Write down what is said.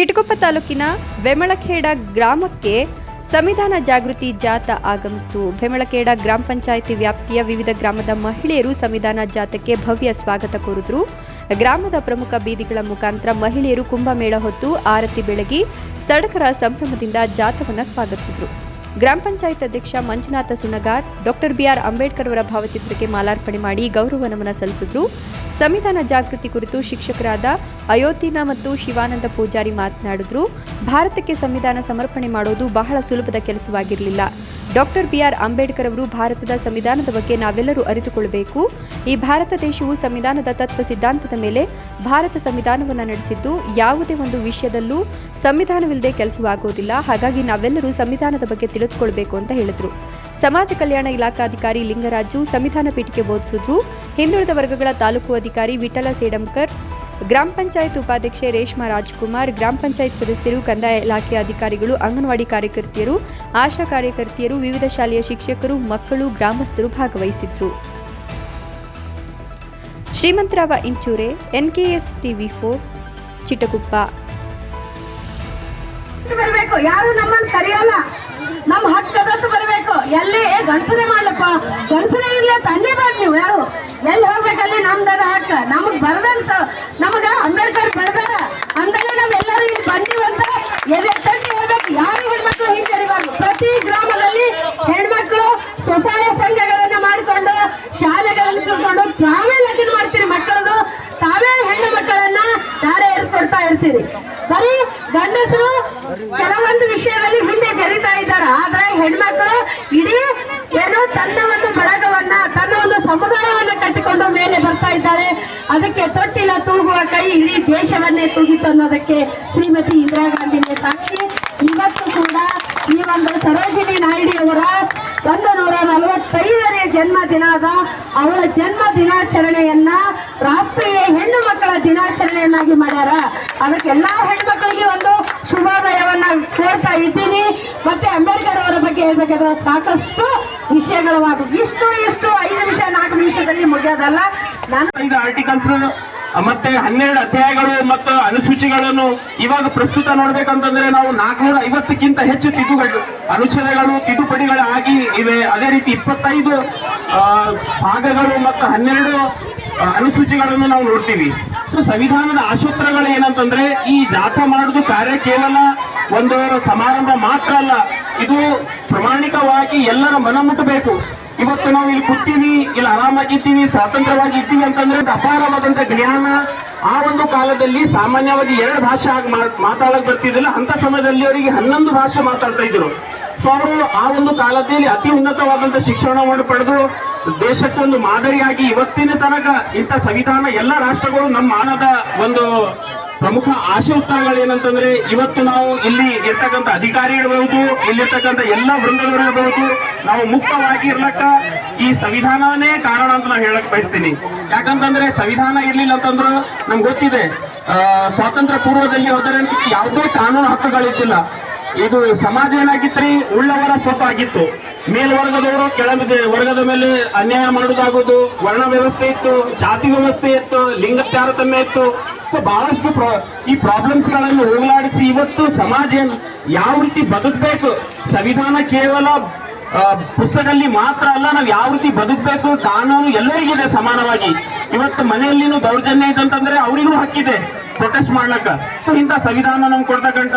ಚಿಟಗುಪ್ಪ ತಾಲೂಕಿನ ಬೆಮಳಖೇಡ ಗ್ರಾಮಕ್ಕೆ ಸಂವಿಧಾನ ಜಾಗೃತಿ ಜಾಥಾ ಆಗಮಿಸಿತು. ಬೆಮಳಖೇಡ ಗ್ರಾಮ ಪಂಚಾಯಿತಿ ವ್ಯಾಪ್ತಿಯ ವಿವಿಧ ಗ್ರಾಮದ ಮಹಿಳೆಯರು ಸಂವಿಧಾನ ಜಾಥಾಕ್ಕೆ ಭವ್ಯ ಸ್ವಾಗತ ಕೋರಿದ್ರು. ಗ್ರಾಮದ ಪ್ರಮುಖ ಬೀದಿಗಳ ಮುಖಾಂತರ ಮಹಿಳೆಯರು ಕುಂಭಮೇಳ ಹೊತ್ತು ಆರತಿ ಬೆಳಗಿ ಸಡಕರ ಸಂಭ್ರಮದಿಂದ ಜಾಥವನ್ನು ಸ್ವಾಗತಿಸಿದರು. ಗ್ರಾಮ ಪಂಚಾಯತ್ ಅಧ್ಯಕ್ಷ Manjunatha Sunagar, doctor B R Ambedkar ಅವರ ಭಾವಚಿತ್ರಕ್ಕೆ ಮಾಲಾರ್ಪಣೆ ಮಾಡಿ ಗೌರವ ನಮನ ಸಲ್ಲಿಸಿದ್ರು. ಸಂವಿಧಾನ ಜಾಗೃತಿ ಕುರಿತು ಶಿಕ್ಷಕರಾದ ಅಯೋತಿನಾ ಮತ್ತು ಶಿವಾನಂದ ಪೂಜಾರಿ ಮಾತನಾಡಿದ್ರು. ಭಾರತಕ್ಕೆ ಸಂವಿಧಾನ ಸಮರ್ಪಣೆ ಮಾಡೋದು ಬಹಳ ಸುಲಭದ ಕೆಲಸವಾಗಿರಲಿಲ್ಲ. ಡಾಕ್ಟರ್ ಬಿಆರ್ ಅಂಬೇಡ್ಕರ್ ಅವರು ಭಾರತದ ಸಂವಿಧಾನದ ಬಗ್ಗೆ ನಾವೆಲ್ಲರೂ ಅರಿತುಕೊಳ್ಳಬೇಕು ಈ ಭಾರತ ದೇಶವು ಸಂವಿಧಾನದ ತತ್ವ ಸಿದ್ಧಾಂತದ ಮೇಲೆ ಭಾರತ ಸಂವಿಧಾನವನ್ನು ನಡೆಸಿದ್ದು ಯಾವುದೇ ಒಂದು ವಿಷಯದಲ್ಲೂ ಸಂವಿಧಾನವಿಲ್ಲದೆ ಕೆಲಸವಾಗುವುದಿಲ್ಲ ಹಾಗಾಗಿ ನಾವೆಲ್ಲರೂ ಸಂವಿಧಾನದ ಬಗ್ಗೆ ತಿಳಿದುಕೊಳ್ಬೇಕು ಅಂತ ಹೇಳಿದ್ರು. ಸಮಾಜ ಕಲ್ಯಾಣ ಇಲಾಖಾಧಿಕಾರಿ ಲಿಂಗರಾಜು ಸಂವಿಧಾನ ಪೀಠಕ್ಕೆ ಬೋಧಿಸಿದ್ರು. ಹಿಂದುಳಿದ ವರ್ಗಗಳ ತಾಲೂಕು ಅಧಿಕಾರಿ ವಿಠಲ ಸೇಡಂಕರ್, ಗ್ರಾಮ ಪಂಚಾಯತ್ ಉಪಾಧ್ಯಕ್ಷೆ ರೇಷ್ಮಾ ರಾಜ್ಕುಮಾರ್, ಗ್ರಾಮ ಪಂಚಾಯತ್ ಸದಸ್ಯರು, ಕಂದಾಯ ಇಲಾಖೆ ಅಧಿಕಾರಿಗಳು, ಅಂಗನವಾಡಿ ಕಾರ್ಯಕರ್ತೆಯರು, ಆಶಾ ಕಾರ್ಯಕರ್ತೆಯರು, ವಿವಿಧ ಶಾಲೆಯ ಶಿಕ್ಷಕರು, ಮಕ್ಕಳು, ಗ್ರಾಮಸ್ಥರು ಭಾಗವಹಿಸಿದ್ರು. Shrimantarao Inchure, NKS TV four, Chitaguppa. ಬರಬೇಕು. ಯಾರು ನಮ್ಮನ್ನ ಕರೆಯಲ್ಲ. ನಮ್ಮ ಹಕ್ಕದತ್ತು ಬರಬೇಕು. ಎಲ್ಲಿ? ಗಂಡಸನೇ ಮಾಡಲಪ್ಪ. ಗಂಡಸನೇ ಇರ್ಲಿ ತಂದೆ ಬರ್ ನೀವು ಯಾರು. ಎಲ್ಲಿ ಹೋಗ್ಬೇಕಲ್ಲಿ ನಮ್ದದ ಹಕ್ಕ. ನಮಗ್ ಬರ್ದನ್ ಗಂಡಸರು ಕೆಲವೊಂದು ವಿಷಯದಲ್ಲಿ ಹಿಂದೆ ಜರಿತಾ ಇದ್ದಾರೆ. ಆದ್ರೆ ಹೆಣ್ಮಕ್ಳು ಇಡೀ ಏನೋ ತನ್ನ ಒಂದು ಬಳಗವನ್ನ, ತನ್ನ ಒಂದು ಸಮುದಾಯವನ್ನ ಕಟ್ಟಿಕೊಂಡು ಮೇಲೆ ಬರ್ತಾ ಇದ್ದಾರೆ. ಅದಕ್ಕೆ ತೊಟ್ಟಿಲ್ಲ ತೂಗುವ ಕೈ ಇಡೀ ದೇಶವನ್ನೇ ತೂಗಿತು ಅನ್ನೋದಕ್ಕೆ ಶ್ರೀಮತಿ ಇಂದಿರಾ ಗಾಂಧಿನೇ ಸಾಕ್ಷಿ. ಇವತ್ತು ಕೂಡ ಈ ಒಂದು ಸರೋಜಿನಿ ನಾಯ್ಡಿ ಅವರ ಒಂದು ನೂರ ನಲವತ್ತೈದನೇ ಜನ್ಮ ದಿನದ ಅವಳ ಜನ್ಮ ದಿನಾಚರಣೆಯನ್ನ ರಾಷ್ಟ್ರೀಯ ಹೆಣ್ಣು ಮಕ್ಕಳ ದಿನಾಚರಣೆಯನ್ನಾಗಿ ಮಾಡ್ಯಾರ. ಅದಕ್ಕೆ ಎಲ್ಲಾ ಹೆಣ್ಮಕ್ಳಿಗೆ ಒಂದು ಶುಭೋದಯವನ್ನ ಕೋರ್ತಾ ಇದ್ದೀನಿ. ಮತ್ತೆ ಅಂಬೇಡ್ಕರ್ ಅವರ ಬಗ್ಗೆ ಹೇಳ್ಬೇಕಾದ್ರೆ ಸಾಕಷ್ಟು ವಿಷಯಗಳು ಇಷ್ಟು ಇಷ್ಟು ಐದು ನಿಮಿಷ ನಾಲ್ಕು ನಿಮಿಷದಲ್ಲಿ ಮುಗಿಯೋದಲ್ಲ. ನಾನು ಐದು ಆರ್ಟಿಕಲ್ಸ್ ಮತ್ತೆ ಹನ್ನೆರಡು ಅಧ್ಯಾಯಗಳು ಮತ್ತು ಅನುಸೂಚಿಗಳನ್ನು ಇವಾಗ ಪ್ರಸ್ತುತ ನೋಡ್ಬೇಕಂತಂದ್ರೆ ನಾವು ನಾಲ್ಕುನೂರ ಐವತ್ತಕ್ಕಿಂತ ಹೆಚ್ಚು ತಿದ್ದುಗಳು, ಅನುಚ್ಛೇದಗಳು ತಿದ್ದುಪಡಿಗಳು ಆಗಿ ಇವೆ. ಅದೇ ರೀತಿ ಇಪ್ಪತ್ತೈದು ಭಾಗಗಳು ಮತ್ತು ಹನ್ನೆರಡು ಅನುಸೂಚಿಗಳನ್ನು ನಾವು ನೋಡ್ತೀವಿ. ಸೊ ಸಂವಿಧಾನದ ಆಶೋತ್ರಗಳು ಏನಂತಂದ್ರೆ, ಈ ಜಾಥಾ ಮಾಡುದು ಕಾರ್ಯ ಕೇವಲ ಒಂದು ಸಮಾರಂಭ ಮಾತ್ರ ಅಲ್ಲ. ಇದು ಪ್ರಾಮಾಣಿಕವಾಗಿ ಎಲ್ಲರ ಮನ ಮುಟ್ಟಬೇಕು ಇವತ್ತು ನಾವು ಇಲ್ಲಿ ಕೂತೀವಿ, ಇಲ್ಲಿ ಆರಾಮಾಗಿದ್ದೀವಿ ಸ್ವಾತಂತ್ರ್ಯವಾಗಿ ಇದ್ದೀವಿ ಅಂತಂದ್ರೆ ಅಪಾರವಾದಂತ ಜ್ಞಾನ. ಆ ಒಂದು ಕಾಲದಲ್ಲಿ ಸಾಮಾನ್ಯವಾಗಿ ಎರಡು ಭಾಷೆ ಆಗಿ ಮಾತಾಡಕ್ ಬರ್ತಿದ್ದಿಲ್ಲ. ಅಂತ ಸಮಯದಲ್ಲಿ ಅವರಿಗೆ ಹನ್ನೊಂದು ಭಾಷೆ ಮಾತಾಡ್ತಾ ಇದ್ರು. ಸೊ ಅವರು ಆ ಒಂದು ಕಾಲದಲ್ಲಿ ಅತಿ ಉನ್ನತವಾದಂತ ಶಿಕ್ಷಣವನ್ನು ಪಡೆದು ದೇಶಕ್ಕೆ ಒಂದು ಮಾದರಿಯಾಗಿ ಇವತ್ತಿನ ತನಕ ಇಂಥ ಸಂವಿಧಾನ ಎಲ್ಲ ರಾಷ್ಟ್ರಗಳು ನಮ್ಮ ಮಾನದ ಒಂದು ಪ್ರಮುಖ ಆಶೆ ಉತ್ತರಗಳೇನಂತಂದ್ರೆ ಇವತ್ತು ನಾವು ಇಲ್ಲಿ ಇರ್ತಕ್ಕಂಥ ಅಧಿಕಾರಿ ಇರಬಹುದು, ಇಲ್ಲಿರ್ತಕ್ಕಂಥ ಎಲ್ಲ ವೃಂದಗಳು ಇರಬಹುದು. ನಾವು ಮುಕ್ತವಾಗಿ ಇರ್ಲಕ್ಕ ಈ ಸಂವಿಧಾನವೇ ಕಾರಣ ಅಂತ ನಾನು ಹೇಳಕ್ ಬಯಸ್ತೀನಿ. ಯಾಕಂತಂದ್ರೆ ಸಂವಿಧಾನ ಇರ್ಲಿಲ್ಲ ಅಂತಂದ್ರೆ ನಮ್ಗೆ ಗೊತ್ತಿದೆ ಸ್ವಾತಂತ್ರ್ಯ ಪೂರ್ವದಲ್ಲಿ ಹೋದರೆ ಯಾವುದೇ ಕಾನೂನು ಹಕ್ಕುಗಳಿದ್ದಿಲ್ಲ. ಇದು ಸಮಾಜ ಏನಾಗಿತ್ರಿ? ಉಳ್ಳವರ ಸ್ವತ್ತು ಆಗಿತ್ತು. ಮೇಲ್ವರ್ಗದವರು ಕೆಳಗಿದೆ. ವರ್ಗದ ಮೇಲೆ ಅನ್ಯಾಯ ಮಾಡೋದಾಗೋದು ವರ್ಣ ವ್ಯವಸ್ಥೆ ಇತ್ತು, ಜಾತಿ ವ್ಯವಸ್ಥೆ ಇತ್ತು, ಲಿಂಗ ತಾರತಮ್ಯ ಇತ್ತು. ಸೊ ಬಹಳಷ್ಟು ಈ ಪ್ರಾಬ್ಲಮ್ಸ್ಗಳನ್ನು ಹೋಗಲಾಡಿಸಿ ಇವತ್ತು ಸಮಾಜ ಯಾವ ರೀತಿ ಬದುಕಬೇಕು? ಸಂವಿಧಾನ ಕೇವಲ ಪುಸ್ತಕದಲ್ಲಿ ಮಾತ್ರ ಅಲ್ಲ, ನಾವು ಯಾವ ರೀತಿ ಬದುಕಬೇಕು? ಕಾನೂನು ಎಲ್ಲರಿಗಿದೆ ಸಮಾನವಾಗಿ. ಇವತ್ತು ಮನೆಯಲ್ಲಿನೂ ದೌರ್ಜನ್ಯ ಇದೆ ಅಂತಂದ್ರೆ ಅವರಿಗೂ ಹಕ್ಕಿದೆ. ಪ್ರೊಟೆಸ್ಟ್ ಮಾಡ್ಲಕ್ಕ. ಸೊ ಇಂಥ ಸಂವಿಧಾನ ನಮ್ಗೆ ಕೊಡ್ತಕ್ಕಂಥ